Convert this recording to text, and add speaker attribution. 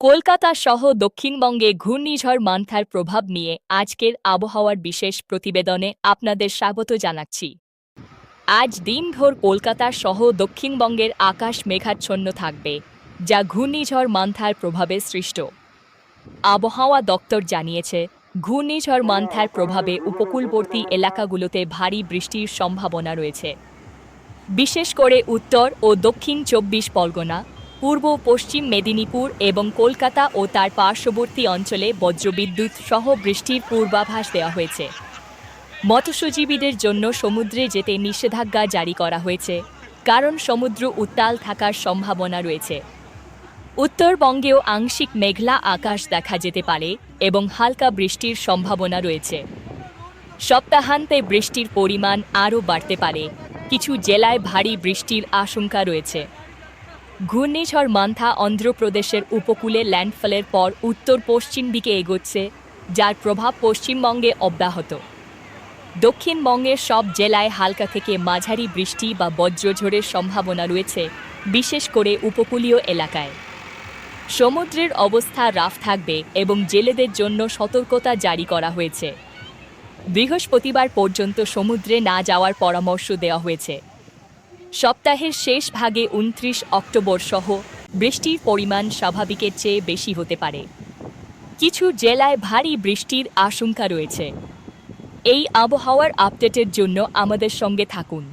Speaker 1: কলকাতা সহ দক্ষিণবঙ্গে ঘূর্ণিঝড় মান্থার প্রভাব নিয়ে আজকের আবহাওয়ার বিশেষ প্রতিবেদনে আপনাদের স্বাগত জানাচ্ছি। আজ দিনভর কলকাতা সহ দক্ষিণবঙ্গের আকাশ মেঘাচ্ছন্ন থাকবে, যা ঘূর্ণিঝড় মান্থার প্রভাবে সৃষ্ট। আবহাওয়া দপ্তর জানিয়েছে, ঘূর্ণিঝড় মান্থার প্রভাবে উপকূলবর্তী এলাকাগুলোতে ভারী বৃষ্টির সম্ভাবনা রয়েছে। বিশেষ করে উত্তর ও দক্ষিণ চব্বিশ পরগনা পূর্ব, পশ্চিম মেদিনীপুর এবং কলকাতা ও তার পার্শ্ববর্তী অঞ্চলে বজ্রবিদ্যুৎ সহ বৃষ্টির পূর্বাভাস দেওয়া হয়েছে। মৎস্যজীবীদের জন্য সমুদ্রে যেতে নিষেধাজ্ঞা জারি করা হয়েছে, কারণ সমুদ্র উত্তাল থাকার সম্ভাবনা রয়েছে। উত্তরবঙ্গেও আংশিক মেঘলা আকাশ দেখা যেতে পারে এবং হালকা বৃষ্টির সম্ভাবনা রয়েছে। সপ্তাহান্তে বৃষ্টির পরিমাণ আরও বাড়তে পারে। কিছু জেলায় ভারী বৃষ্টির আশঙ্কা রয়েছে। ঘূর্ণিঝড় মান্থা অন্ধ্রপ্রদেশের উপকূলে ল্যান্ডফলের পর উত্তর পশ্চিম দিকে এগোচ্ছে, যার প্রভাব পশ্চিমবঙ্গে অব্যাহত। দক্ষিণবঙ্গের সব জেলায় হালকা থেকে মাঝারি বৃষ্টি বা বজ্রঝড়ের সম্ভাবনা রয়েছে, বিশেষ করে উপকূলীয় এলাকায়। সমুদ্রের অবস্থা রাফ থাকবে এবং জেলেদের জন্য সতর্কতা জারি করা হয়েছে। বৃহস্পতিবার পর্যন্ত সমুদ্রে না যাওয়ার পরামর্শ দেওয়া হয়েছে। সপ্তাহের শেষ ভাগে উনত্রিশ অক্টোবর সহ বৃষ্টির পরিমাণ স্বাভাবিকের চেয়ে বেশি হতে পারে। কিছু জেলায় ভারী বৃষ্টির আশঙ্কা রয়েছে। এই আবহাওয়ার আপডেটের জন্য আমাদের সঙ্গে থাকুন।